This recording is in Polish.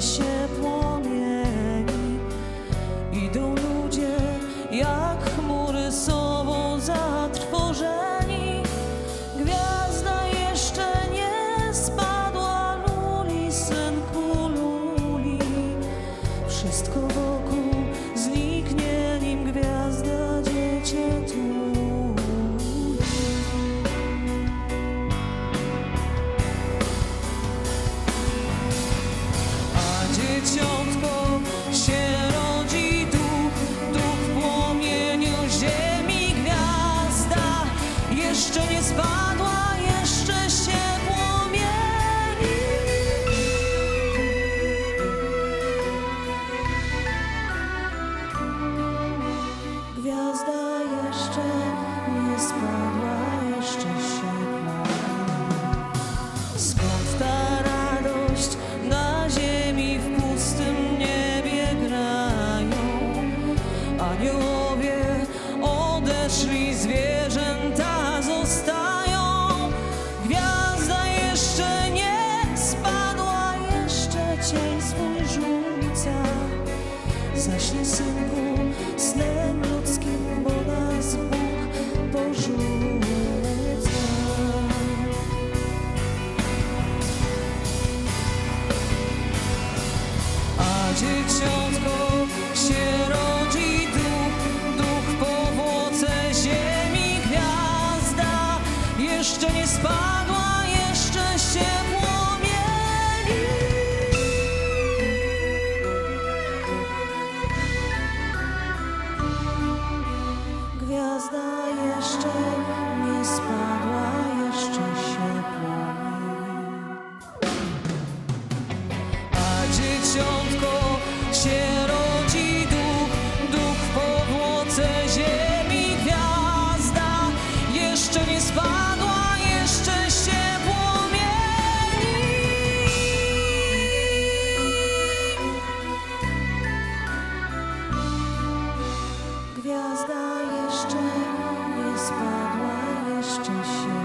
się płomieni. Idą ludzie jak chmury sobą zatrwożeni. Gwiazda jeszcze nie spadła, luli, synku, luli. Wszystko dzieciątko się rodzi duch, duch w płomieniu ziemi gwiazda. Jeszcze nie spadła, jeszcze się płomieni. Gwiazda jeszcze nie spadła, jeszcze się płomieni. Cień swój rzuca. Snem ludzkim, bo nas Bóg porzuca. A dzieciątko się rodzi duch, duch w powłoce ziemi gwiazda. Jeszcze nie spadła, Gwiazda jeszcze nie spadła, jeszcze się płomieni. A dzieciątko jeszcze nie spadła, jeszcze się.